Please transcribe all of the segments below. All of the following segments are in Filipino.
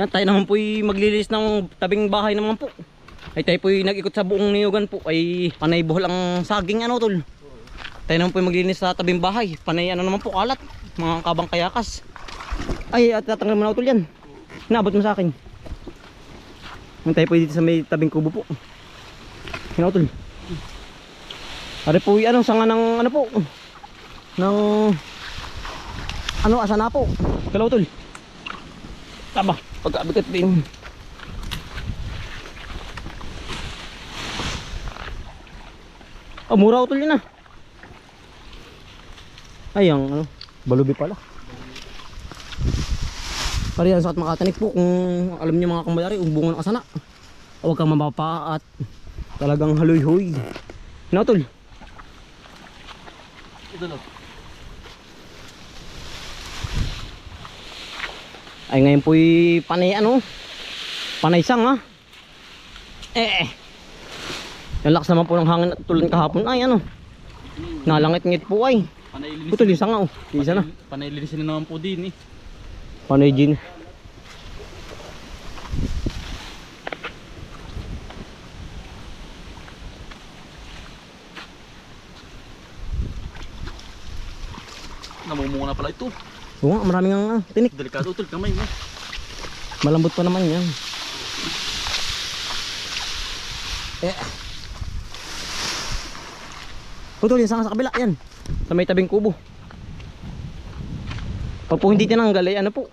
Yan, tayo naman po maglilis ng tabing bahay naman po. Ay tayo po nag-ikot sa buong niyugan po. Ay panay buhol ang saging ano tol. Tayo naman po maglinis sa tabing bahay. Panay ano naman po kalat. Mga kabang kayakas. Ay at tatanggal mo na tol yan. Hinabot mo sa akin. Yan tayo po dito sa may tabing kubo po. Yan tol. Ari po yung ano sanga ng ano po. Ng ano asa na po. Kalaw tol. Tama, pagkabigat din. Oh, mura utol yun ah. Ay, ang ano, balubi pala. Pare yan sa at makatanik po kung alam niyo mga kambayari, umbungan ka sana. Huwag kang mapapa at talagang haloy-hoy. Ano tol? Ito no. Ay ngayon po'y panay ano? Panay sang ha? Eh eh. Yung lakas naman po ng hangin at tulan kahapon ay ano? Nalangit-ngit po ay. Panailinis. Putol yung sanga oh. Isa na. Panailinis na naman po din eh. Panay gin. Namumunga na pala ito. Oo nga, maraming ang ah, tinik. Delikado utol kamay mo. Malambot pa naman yan. Eh. Putol yung sanga sa kabila yan. Sa may tabing kubo. Pag po hindi tinanggal ay ano po.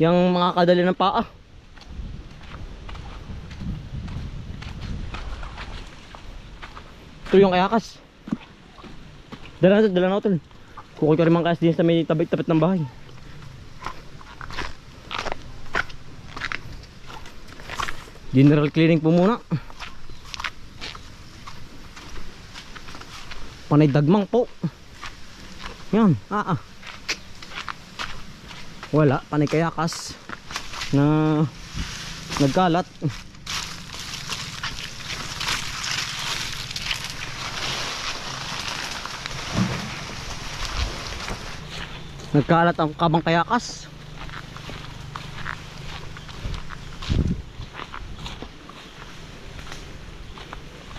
Yung mga kadali ng paa. Ito yung kayakas. Dala na, dala na ito. Kukuha ko rin mga kayakas din sa may tabit-tabit ng bahay. General cleaning po muna. Panay dagmang po. Yan, ah ah. Wala, panay kayakas na nagkalat. Nagkalat ang kabang kayakas.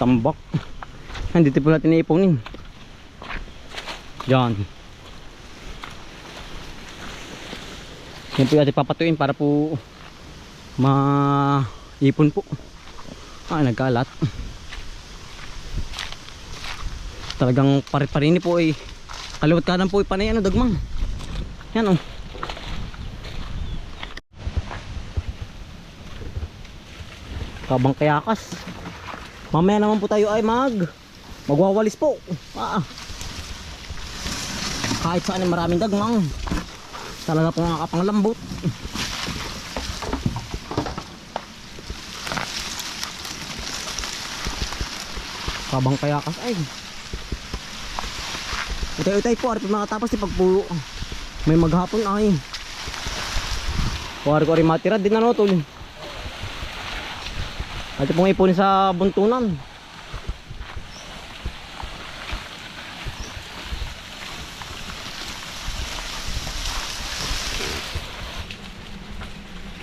tambak. Andito po natin iipunin yan. Yan po natin papatuin para po maipon po. Ah nagkalat talagang pare-parini po eh. Kaliwat kanan po eh panay ano dagmang yan oh kabang kayakas Mamaya naman po tayo ay mag magwawalis po. Ah. ah. Kahit saan ay maraming dagmang. Talaga po nakakapanglambot. Kabang kayakas ay. Utay-utay po, ari po makatapos si pagpulo. May maghapon ay. Kuwari ko rin matira din ano tol. Ito pong ipunin sa buntunan.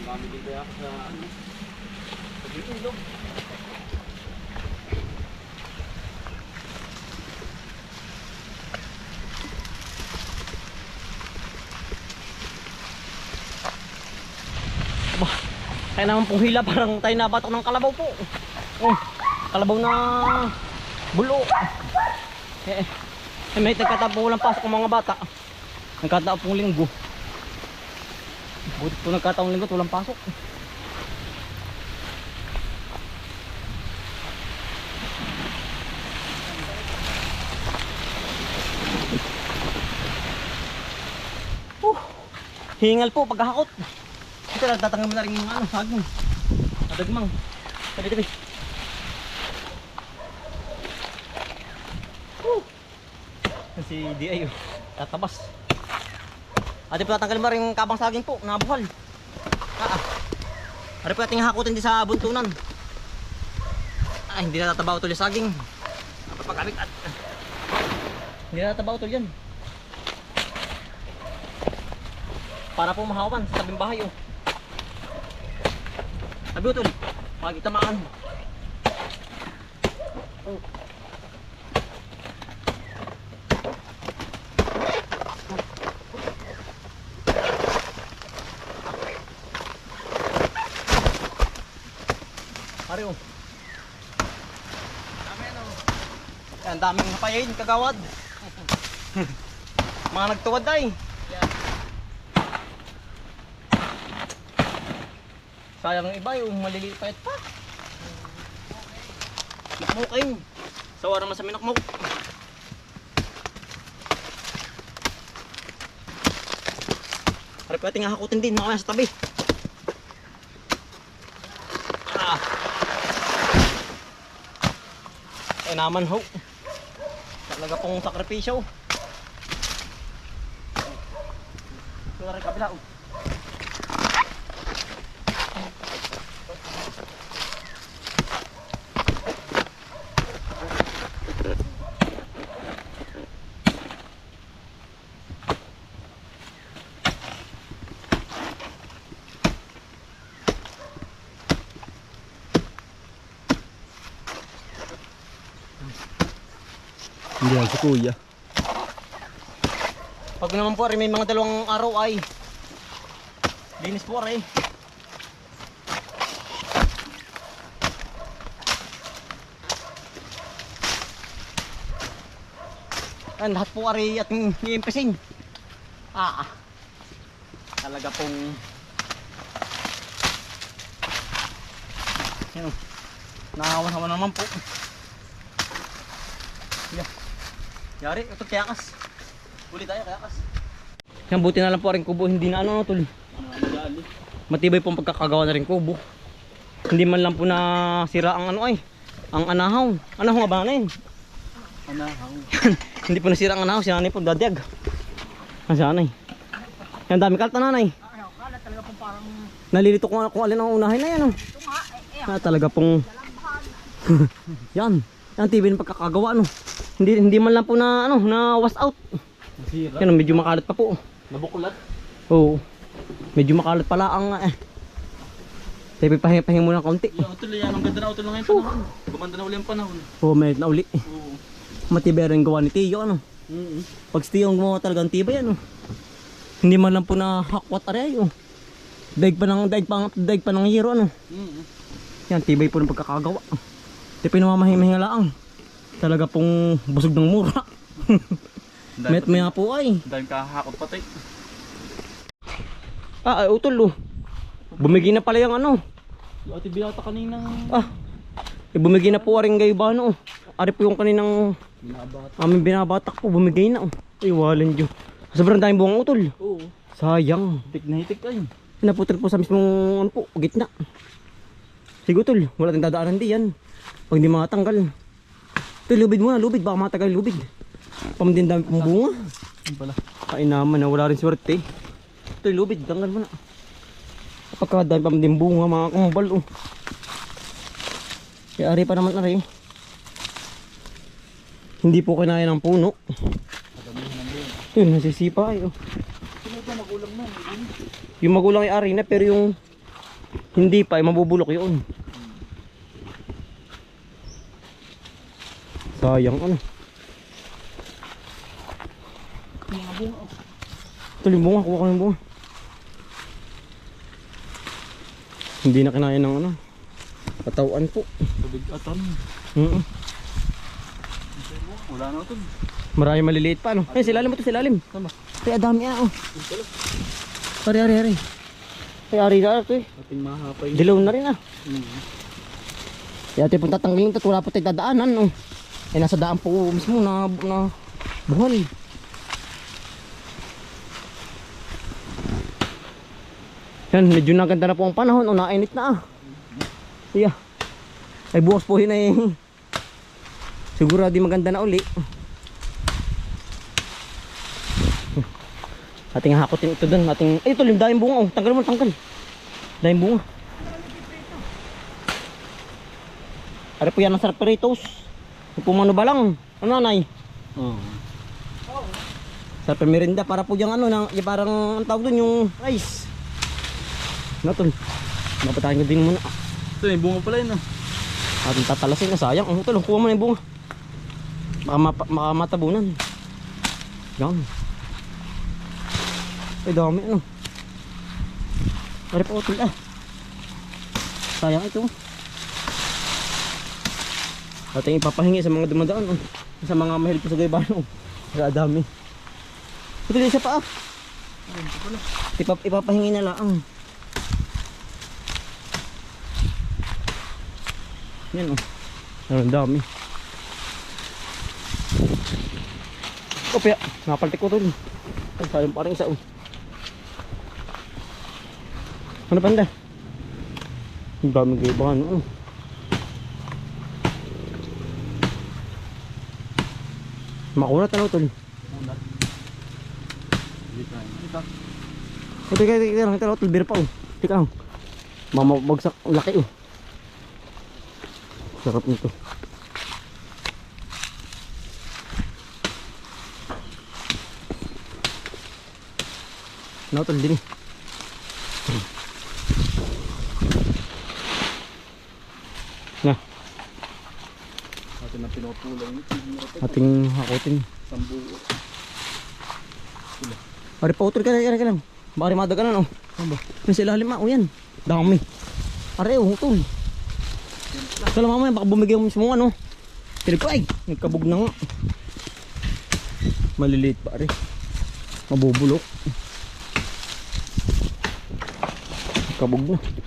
Dami din kaya sa ano. Pag ilog. Kaya naman pong hila parang tayo nabatok ng kalabaw po. Oh, kalabaw na bulo. Eh, eh may nagkataon po walang pasok ng mga bata. Nagkataon pong linggo. Buti po nagkataong linggo walang pasok. Uh, hingal po pagkahakot. Ito nagtatanggal mo na rin yung ano, saging. Adagmang. Tabi tabi. Woo! Si DI oh. Tatabas. Ate po tatanggalin mo rin yung kabang saging po, nabuhal. Ah, ah. Ari po ating hakutin din sa buntunan. Ah, hindi na tatabaw tuloy saging. Napapagkamit at hindi na tatabaw tuloy yan. Para po mahawan sa tabing bahay oh. Sabi utol. Makikita maan. Pare oh. Dami ano. Yan, daming hapayin, kagawad. Mga nagtuwad ay. Sayang ang iba yung maliliit pa pa. Nakmukin. Sawa naman sa minakmuk. Harap natin nga hakutin din, nakaya sa tabi. Ah. Ay naman ho. Talaga pong sakripisyo. Rin kabila. oh. Hindi yan si kuya. Pag naman po may mga dalawang araw ay linis po rin. Yan, lahat po ari ating iimpesin. Ah, ah. Talaga pong Yan o. Nakawan-hawan naman po. Yeah. Yari, ito tiyakas. Uli tayo, kayakas. Yan, buti na lang po rin kubo. Hindi na ano, no, tol. Matibay pong pagkakagawa na rin kubo. Hindi man lang po na sira ang ano ay. Ang anahaw. Anahaw nga ba na yun? Anahaw. Hindi po nasira ang anahaw. Si nanay po dadyag. Ang si nanay. Yan, dami kalta nanay. Nalilito ko kung alin ang unahin na yan. Oh. Ah, talaga pong... yan. Yan, tibay ng pagkakagawa. No. Hindi, hindi man lang po na, ano, na was out. Nasira. Yan, medyo makalat pa po. Nabuklat. Oo. Medyo makalat pala ang eh. Tayo pahinga-pahinga muna kaunti. Yung utol yan. Ang ganda na utol na ngayon panahon. Gumanda na uli ang panahon. Oo, may na uli. Oo. Matibay rin gawa ni Tiyo, ano. Mm Pag si Tiyo ang gumawa talaga ng tibay, ano. Hindi man lang po na hakwat aray, oh. Daig pa ng, daig pa, daig pa ng hero, ano. Mm Yan, tibay po ng pagkakagawa. Di pinamamahinga lang. Talaga pong busog ng mura. Met maya po ay. Dahil kahakot patay. Ah, ay, utol, oh. Bumigay na pala yung ano. Yung ate binata kaninang Ah, eh, bumigay na po aring gayo ba ano. Ari po yung kaninang binabat. aming binabatak po, bumigay na. Oh. Ay, walan Diyo. Sobrang daming buwang utol. Oo. Sayang. Hitik na hitik ay. Naputol po sa mismong ano po, gitna. Sige utol, wala tayong dadaanan di yan. Pag hindi matanggal. Ito, lubid muna, lubid. Baka matagal lubid. Pamdin dami pong bunga. Yung pala. Kain naman na wala rin swerte. Ito, lubid. Tanggal mo na. Kapag dami pamdin bunga, mga kumbal. Oh. Kaya ari pa naman na rin. Hindi po kinaya ng puno. Yun, nasisipa ay. Oh. Yung magulang ay ari na pero yung hindi pa ay mabubulok yun. Sayang ano. Mga bunga. Ito yung bunga, kuha ko ng bunga. Hindi na kinaya ng ano. Katawan po. Tubig atan. Mm -mm. Wala na utol. Marami maliliit pa ano. Ay, silalim mo to, silalim. Tama. Ay, adami ah. Oh. Yung pala. Ari, ari. Ay, ari na ito eh. Ating mahapay. Dilaw na rin ah. Mm. Kaya ito pong tatanggalin ito, wala po tayo dadaanan. Oh. Eh, nasa daan po mismo na, na buhal. Yan, medyo naganda na po ang panahon. O, nainit na ah. Yeah. Ay, bukas po yun ay siguro di maganda na uli. Ating hakotin ito doon. Ating, ay, ito, lim, dahing bunga. Oh. Tanggal mo, tanggal. Dahing bunga. Ari po yan ang sarap peritos. Pumano ba lang? Ano nanay? Oo. Sarap merinda para po yung ano, na, yung parang ang tawag doon yung rice. Ano tol? Mapatayin ko din muna. Ito yung bunga pala yun. oh. Ating tatalasin na sayang. Ang utol, kuha mo na yung bunga. Baka, mapa, baka matabunan. Yan. Ay, dami ano. Pare pa utol ah. Sayang ito. Ating ipapahingi sa mga dumadaan. Oh. Sa mga mahirap sa gaybano. Sa dami. Utol, isa pa ah. Ipap ipapahingi na lang. Yan oh. Ang dami. Kopya, napaltik ko to. Ay, sayang pa rin isa oh. Ano panda? Ang dami kayo ba Makunat ano tol? Dito. Ito kaya ito lang, lang, tol, beer pa oh. Tika lang. Mamabagsak, ang laki oh. Sarap nito. Ano tol din eh. Na, Atin na pinupulang. Ating hakutin. Sambu. Pare pa utol ka na, ka lang. Ka na no. Ano ba? Yung sa ilalim ah, o yan. Dami. Pare, oh, utol. Kala mamaya, baka bumigay mo mga ano. Tinig ko ay, nagkabog na nga. Maliliit pare. Mabubulok. Kabog na.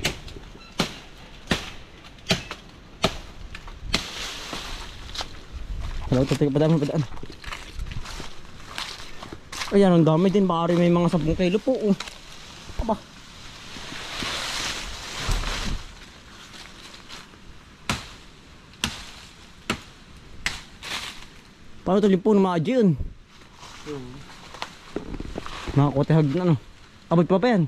Hello, tatay pa dami pa daan. Ayan, ang dami din. Baka may mga 10 kilo po. Oh. Aba. Paano ito limpo ng mga yun? Mga kotehag na no. Abot pa pa yan.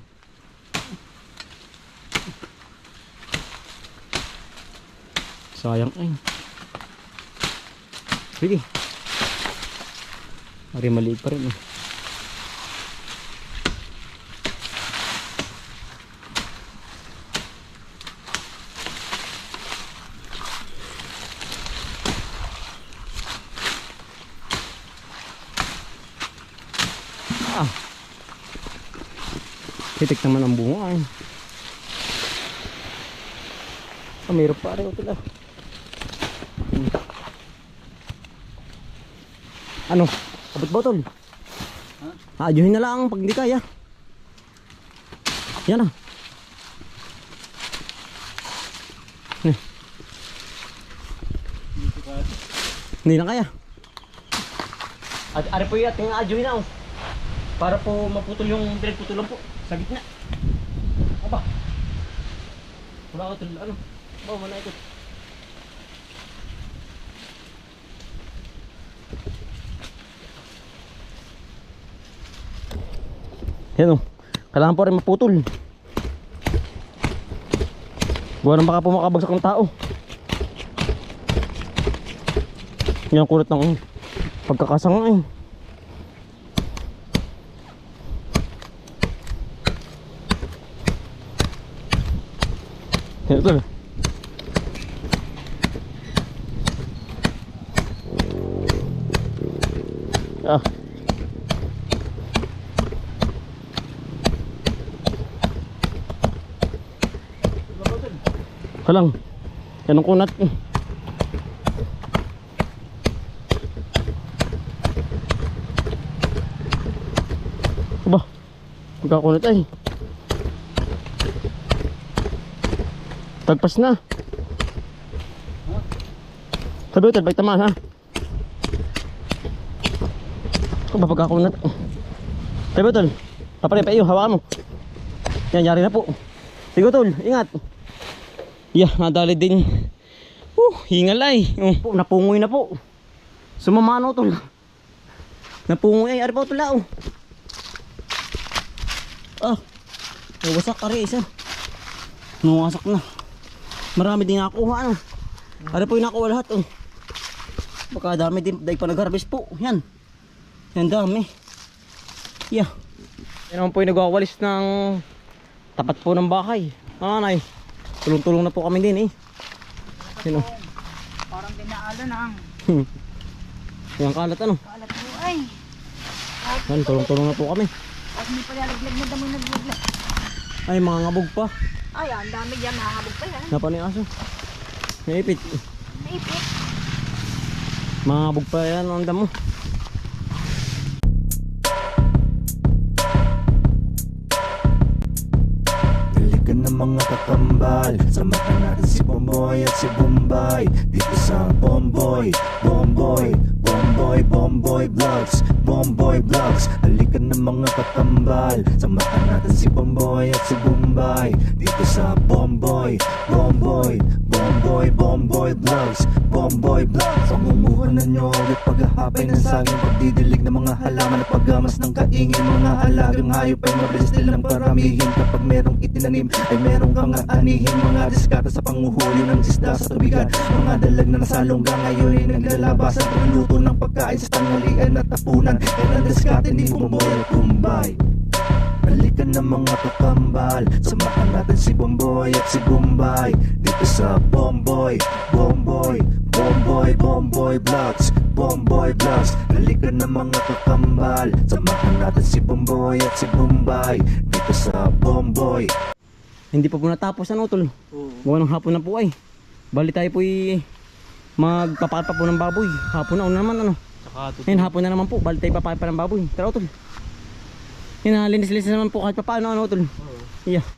Sayang ay. Sige. Ari maliit pa rin eh. Ah. Hitik naman ang bunga eh. Ah, mayroon pa rin ito lang. Ano? Abot botol? Ha? Aadyuhin na lang pag hindi kaya. Yan ah. Ka. Hindi na kaya. At ari po yung ating aadyuhin na oh. Para po maputol yung pinagputulan po sa gitna. Aba. Wala ka tuloy. Ano? Ba, wala ito. Yan o. Kailangan po rin maputol. Buwan baka po ng tao. Yan ang kulot ng pagkakasanga eh. Ito. Ah. Kalang. Yan ang kunat. Aba. Magkakunat ay. Tagpas na. Sabi ko, balik tamaan ha. Ako ba pagkakunat? Sabi ko, tol. Papare pa iyo, hawakan mo. Yan, yari na po. Sige, tol. Ingat. Yeah, nadali din. Uh, hingal ay. Uh, po, napungoy na po. Sumamano, tol. Napungoy ay, ari pa, tol. ah, oh. Ah, nawasak ka rin isa. Nawasak na. Marami din nakuha ano. Ano po yung nakuha lahat oh. Baka dami din dahil pa nag-harvest po. Yan. Yan dami. Yeah. Yan naman po yung nagwawalis ng tapat po ng bahay. Ano nay? Tulong-tulong na po kami din eh. Sino? Parang dinaalan ang Yung kalat ano? kalat mo ay. Yan, tulong-tulong na po kami. at hindi pa lalaglag na damo naglaglag. Ay, mga ngabog pa. Ay, ang dami yan. Nakakabog pa yan. Napa ni aso. Naipit. Naipit. Mga ngabog pa yan ang damo. Mga kakambal Samahan natin si Bomboy at si Bombay Dito sa Bomboy, Bomboy, Bomboy, Bomboy Vlogs Bomboy Vlogs Dalikan ng mga kakambal Samahan natin si Bomboy at si Bombay. Dito sa Bomboy, Bomboy, Bomboy, Bomboy Vlogs Bomboy Vlogs Pamumuhan na nyo at paghahapay ng saging. Pagdidilig ng mga halaman at paggamas ng kaingin. Mga halagang hayop ay mabilis nilang paramihin. Kapag merong itinanim ay merong kang aanihin Mga diskata sa panguhuli ng isda sa tubigan. Mga dalag na nasalongga ngayon ay naglalabasan Pagluluto ng pagkain sa tanghalian at tapunan Yan ang diskate ni Bumboy at Kumbay Balikan ng mga kakambal Samahan natin si Bomboy at si Bombay Dito sa Bomboy, Bomboy, Bomboy, Bomboy Vlogs Bomboy Vlogs Balikan ng mga kakambal Samahan natin si Bomboy at si Bombay Dito sa Bomboy Hindi pa po natapos ano tol. Oo. Gawa ng hapon na po ay. Bali tayo po magpapakat pa po ng baboy. Hapon na una naman ano. Ito. Ngayon hapon na naman po. Bali tayo papakat pa ng baboy. Tara tol. Yan linis-linis naman po kahit pa paano ano tol. Oo. Yeah.